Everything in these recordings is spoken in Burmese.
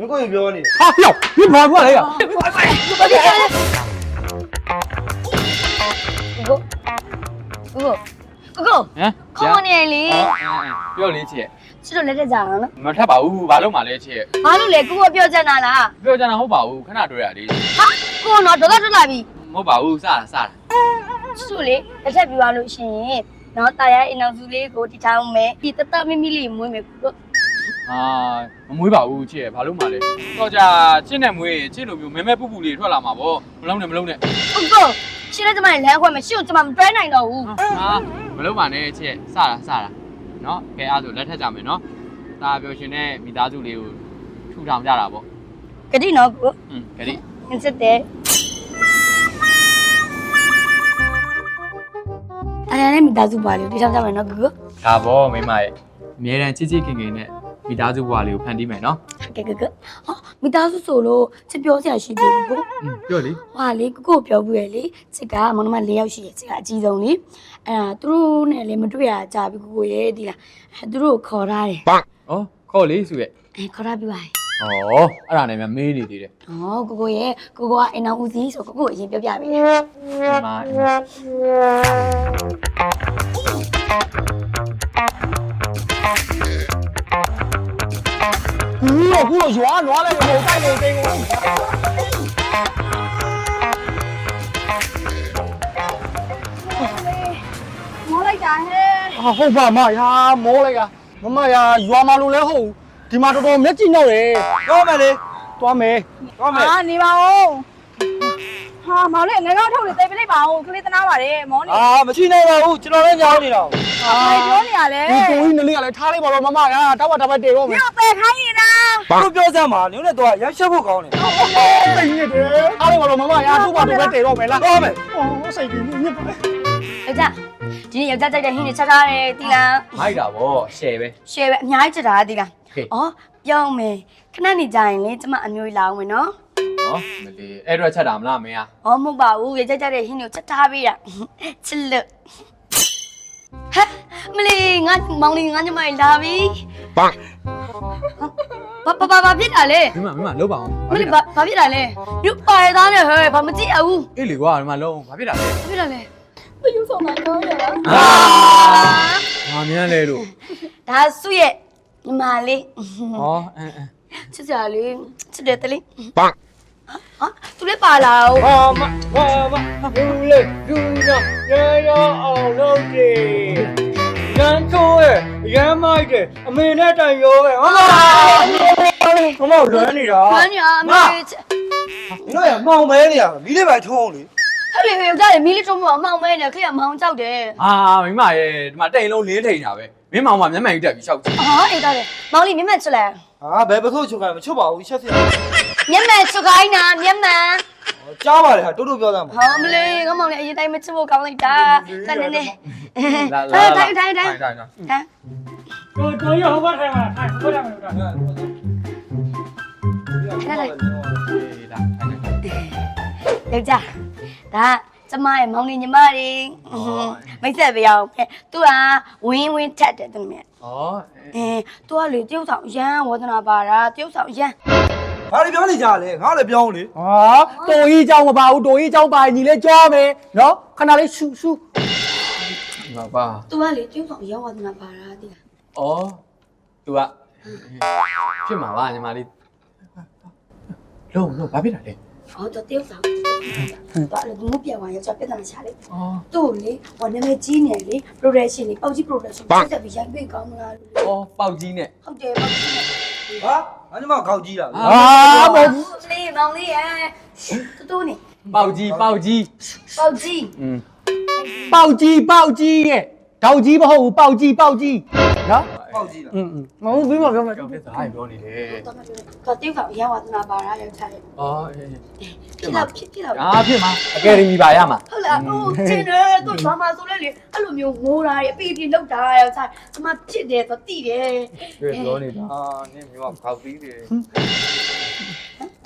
မင်းကိုပြောနေတယ်ဟာပြောဒီဘာဘာလဲရကိုကိုကိုကိုဟမ်ခေါင်းနေလေပြောလေချစ်ချစ်တို့လက်ထက်ကြအောင်နော်မထပ်ပါဘူးဘာလို့မှလဲချစ်ဘာလို့လဲကိုကိုပြောချင်တာလားပြောကြတာဟုတ်ပါဘူးခဏတွေ့ရလေဟာကိုတော့ဒေါသထွက်လာပြီမဟုတ်ပါဘူးစတာစတာချစ်တို့လေလက်ထက်ပြသွားလို့ရှိရင်နော်တာယာအင်အောင်စုလေးကိုတီထောင်မယ်ဒီတတမမီလေးမွေးမယ်ကို အာမမွေးပါဘူးချစ်ဘာလို့မှလဲတော့ကြချစ်နဲ့မွေးချစ်လိုမျိုးမဲမဲပူပူလေးထွက်လာမှာပေါ့မလုံးနဲ့မလုံးနဲ့ကိုကိုရှင်းလိုက်ကြမလမ်းခွဲမယ်ရှင်းကိုကျမမတွဲနိုင်တော့ဘူးဟာမလုံးပါနဲ့ချစ်စတာစတာနော်ကဲအားဆိုလက်ထက်ကြမယ်နော်ဒါပြောရှင်နဲ့မိသားစုလေးကိုထူထောင်ကြတာပေါ့ကတိနော်ကိုอืมကြည့်ငင်းစစ်တယ်အဲ့ဒါနဲ့မိသားစုပါလေတီထောင်ကြမယ်နော်ကိုကိုဒါပေါ့မိမရဲ့အမြဲတမ်းချစ်ချစ်ခင်ခင်နဲ့ မိသားစုဘဝလေးကိုဖန်တီးမယ်နော်ကဲကဲကဲဟောမိသားစုဆိုလို့ချစ်ပြောစရာရှိသေးဘူးကိုอืมပြောလေဟာလေကိုကိုပြောဘူးရလေချစ်ကမောင်နှမ၄ယောက်ရှိရဲ့ချစ်ကအကြီးဆုံးလေအဲ့ဒါသူတို့နဲ့လည်းမတွေ့ရကြပြီကိုကိုရဲ့ဒီလားအဲသူတို့ကိုခေါ်ထားတယ်ဩခေါ်လေစုရဲ့အဲခေါ်ထားပြီးပါရဲ့ဩအဲ့ဒါနဲ့မှမေးနေသေးတယ်ဟောကိုကိုရဲ့ကိုကိုကအင်အောင်ဦးစီးဆိုကိုကိုအရင်ပြောပြပေးဒီမှာဘူး တော့ဘူးတော့ရွာနွားလိုက်လို့တိုက်လို့တိန်ကုန်မောလိုက်တာဟဲ့ဟာဟုတ်ပါမရာမောလိုက်ကမမရာရွာမှာလို့လဲဟုတ်ဒီမှာတော်တော်မျက်ကြည့်တော့တယ်တော့မယ်လေသွားမယ်တော့မယ်ဟာနေပါဦးဟာမောင်လေးငယ်ကောက်ထုတ်နေတိတ်ပလိုက်ပါဦးကလေးတနာပါတယ်မောင်လေးအာမရှိနိုင်ပါဘူးကျွန်တော်လည်းညောင်းနေတော့ဘာပြောနေရလဲဒီကိုကြီးနလေးကလည်းထားလိုက်ပါတော့မမရာတောက်ပါတောက်ပါတေတော့မယ်ညပယ်ခိုင်းနေတာ သူပြောစမ်းပါနင်းနဲ့တော့ရက်ရှက်ဖို့ကောင်းတယ်တိတ်နေတယ်ထားလိုက်ပါတော့မမရာတို့ပါတို့ပဲတေတော့မယ်လားတော့မယ်ဟောစိတ်ကြီးညစ်ပါယောက်ျားဒီနေ့ယောက်ျားကြိုက်တဲ့ဟင်းတွေချက်ထားတယ်တီလားမိုက်တာဗောရှယ်ပဲရှယ်ပဲအများကြီးချက်ထားတာတီလားဟေးဩပြောင်းမယ်ခဏနေကြရင်လေကျမအမျိုးကြီးလာအောင်မယ်နော်ဟောမလေးအဲ့တော့ချက်တာမလားမင်းอ่ะဩမဟုတ်ပါဘူးယောက်ျားကြိုက်တဲ့ဟင်းတွေကိုချက်ထားပေးတာချစ်လို့ဟဲ့မလေးငါမောင်လေးငါညမကြီးလာပြီဘာ ဘာဘာဘာဖြစ်တာလဲမင်းမမင်းမလုံးပါအောင်မလေးဘာဘာဖြစ်တာလဲညပါရသားနဲ့ဟဲ့ဘာမကြည့်အောင်အေးလေကွာဒီမှာလုံးဘာဖြစ်တာလဲဘာဖြစ်တာလဲဘယူဆောင်တာကောင်းရလားအာဟာမြန်လဲလို့ဒါစုရဲ့ညီမလေးဟောအင်းအင်းချစ်စရာလေးချစ်တယ်တလေးဟာဟာသူလည်းပါလာဦးဟာမဟာမဘူးလေဒူနာရရအောင်လုပ်တယ် ရန်ချိုးရဲ့ရမ်းမိုက်တယ်အမေနဲ့တိုင်ရောပဲဟာမမလွမ်းနေတာမညာအမေချစ်နင်တို့ရမောင်မဲနေရမီးလေးပဲထုံးလေဟဲ့လေဟဲ့ဒါလေမီးလေးထုံးမအောင်မောင်မဲနေခရမောင်ကြောက်တယ်အာမိမရဲ့ဒီမှာတိန်လုံးလင်းထိန်တာပဲမင်းမောင်မမျက်မှန်ကြီးတက်ပြီးရှောက်ကြည့်ဟာအေးဒါလေမောင်လေးမျက်မှန်ချစ်လဲဟာဘယ်ပစိုးချုပ်ခိုင်းမချုပ်ပါဘူးချက်စရာမျက်မှန်ချစ်ခိုင်းတာမျက်မှန်ကြားပါလေဟာတိုးတိုးပြောစမ်းပါဟောမလေးကမောင်လေးအရင်တိုင်းမချစ်ဖို့ကောင်းလိုက်တာတန်းနေနေ လာလာ အဲတိုင်းတိုင်းတိုင်း တိုင်းတိုင်း ဟမ် တို့တို့ရဟောပါထိုင်ပါထိုင်ဟုတ်တယ်မလို့ ခဏလေး အေးလာတိုင်းတိုင်း ယောက်ျားဒါကျမရဲ့မောင်လေးညီမတွေမိတ်ဆက်ပြအောင်သူကဝင်းဝင်းထက်တယ်သူမြင် ဩ အဲသူကလေတရုတ်ဆောင်ရမ်းဝဒနာပါတာတရုတ်ဆောင်ရမ်း ဘာတွေပြောနေကြလဲငါလည်းပြောင်းလေ ဟာတိုကြီးเจ้าမပါဘူးတိုကြီးเจ้าပါညီလေးကြောမယ်နော်ခဏလေးရှူရှူ ငါပါ သူကလေတရုတ်ဆောင်ရမ်းဝဒနာပါတာတိလား ဩ तू ကဖြစ်မှာပါညီမလေးလုံးလုံးဘာဖြစ်တာလဲ ဟောတော့တရုတ်ဆောင်တော့လေငုပြသွားရကြပြဿနာချလေ ဩ သူ့လေဟောနာမည်ကြီးနေလေ production လေပေါက်ကြီး production ဆက်ဆက်ပြီးရိုက်ပေးကောင်းမလားလို့ ဩပေါက်ကြီးနဲ့ ဟုတ်တယ်ပေါက်ကြီးနဲ့ ဟာငါညီမခေါက်ကြီးတာ ဟာမဟုတ်ဘူး လေမောင်လေးရဲ့တူတူနေ ပေါက်ကြီးပေါက်ကြီး ပေါက်ကြီး อืม ပေါက်ကြီးပေါက်ကြီးရဲ့တောက်ကြီးမဟုတ်ဘူးပေါက်ကြီးပေါက်ကြီးနော်ခေါက်ကြီးလားอืมမဟုတ်ဘူးပြောမယ်ကြောက်တဲ့သားပြောနေတယ်တော့မတူတော့တရုတ်ဆောင်ရမ်းဝဒနာပါတာရောက်ချတယ်ဩဖြစ်တော့ဖြစ်ဖြစ်တော့အာဖြစ်မှာအကယ်ဒမီပါရမှာဟုတ်လားဟိုချင်းတယ်သူဘာမှဆိုလဲလေအဲ့လိုမျိုးငိုတာရအပိအပိလောက်တာရောက်ချကျမဖြစ်တယ်တော့တိတယ်ပြောနေတာအာနင်မျိုးခေါက်ပြီးတယ်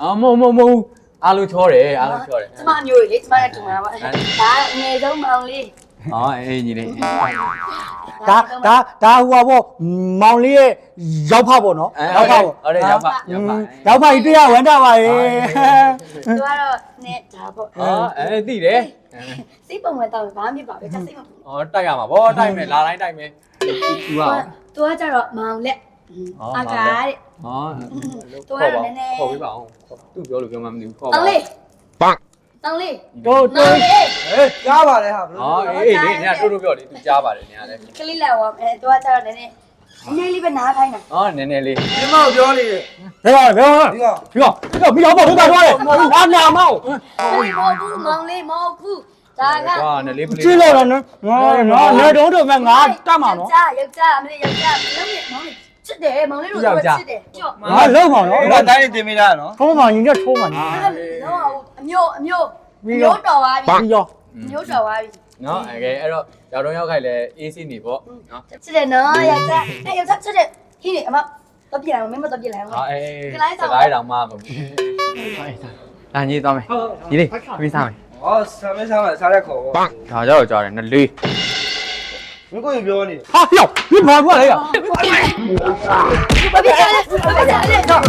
အာမဟုတ်မဟုတ်မဟုတ် အားလုံးချောတယ်အားလုံးချောတယ်ကျမအမျိုးလေးကျမနဲ့တူမှာပါဒါအငယ်ဆုံးမောင်လေးဟောအေးညီလေးဒါဒါဒါဟိုပါဗောမောင်လေးရဲ့ရောက်ဖပေါ့နော်ရောက်ဖပေါ့ဟုတ်တယ်ရောက်ဖရောက်ဖရောက်ဖဤတရားဝန်တာပါရေသူကတော့နဲ့ဒါပေါ့ဟောအဲသိတယ်စိတ်ပုံဝင်တော့ဘာမှမဖြစ်ပါဘူးကျစိတ်မပုံဩတိုက်ရမှာဗောတိုက်မယ်လာတိုင်းတိုက်မယ်သူကသူကကြတော့မောင်လက် အကားတဲ့ ဟောသူကတော့နည်းနည်းခေါ်ပြပါအောင်သူပြောလို့ပြောမှမသိဘူးခေါ်တောပါင်းလေးပတ်တောင်းလေးတို့မောတို့င်လေးဟဲ့ကြားပါလေဟာဘလို့ဟောအေးအေးလေးညတို့တို့ပြောလေသူကြားပါတယ်ညလည်းကလေးလာဝအဲသူကကြတော့နည်းနည်းနည်းလေးပဲနားခိုင်းတာဟောနည်းနည်းလေးဒီမောက်ပြောနေတယ်ဘယ်ပါဘယ်ပါဒီကောင်ဒီတော့ဒီတော့ပြီးတော့ပေါ့ဒီကတော့လေအာနာမောက်ဟိုမော်ဘူးမောင်လေးမော်ဘူးဒါကဟောနည်းလေးပလေးကြည့်လို့တော့နော်နော်နေတော့တော့မဲ့ငါတတ်မှာနော်ယောက်ျားယောက်ျားအမလေးယောက်ျားလုံးနဲ့မောင်လေး ချစ်တယ်မောင်လေးတို့တော့ချစ်တယ်ကြော့ငါလုံးမှာနော်ဒီကတိုင်းတင်မိတာနော်ထုံးမှညီနဲ့ထုံးမှညီတော့အမျိုးအမျိုးမျိုးတော်သွားပြီပြီးတော့မျိုးတော်သွားပြီနော်အဲကဲအဲ့တော့ရောက်တော့ရောက်ခိုက်လဲ AC နေပေါ့နော်ချစ်တယ်နော်ယောက်ျားအဲယောက်ျားချစ်တယ်ဟင်းလေအမတော့ပြလိုက်မင်းမတော့ပြလိုက်အောင်ဟာအေးစကားတောင်မှမဟုတ်ဘူးလာညီသွားမယ်ညီလေးပြေးစားမယ်ဟောဆမ်းမဆမ်းမစားရက်ခေါ်ပေါ့ဒါကြောက်ကြောက်တယ်နလေး မင်းကိုပြောနေဟာပြောဒီမှာဘာလဲရဘာဖြစ်လဲဘာဖြစ်လဲတော့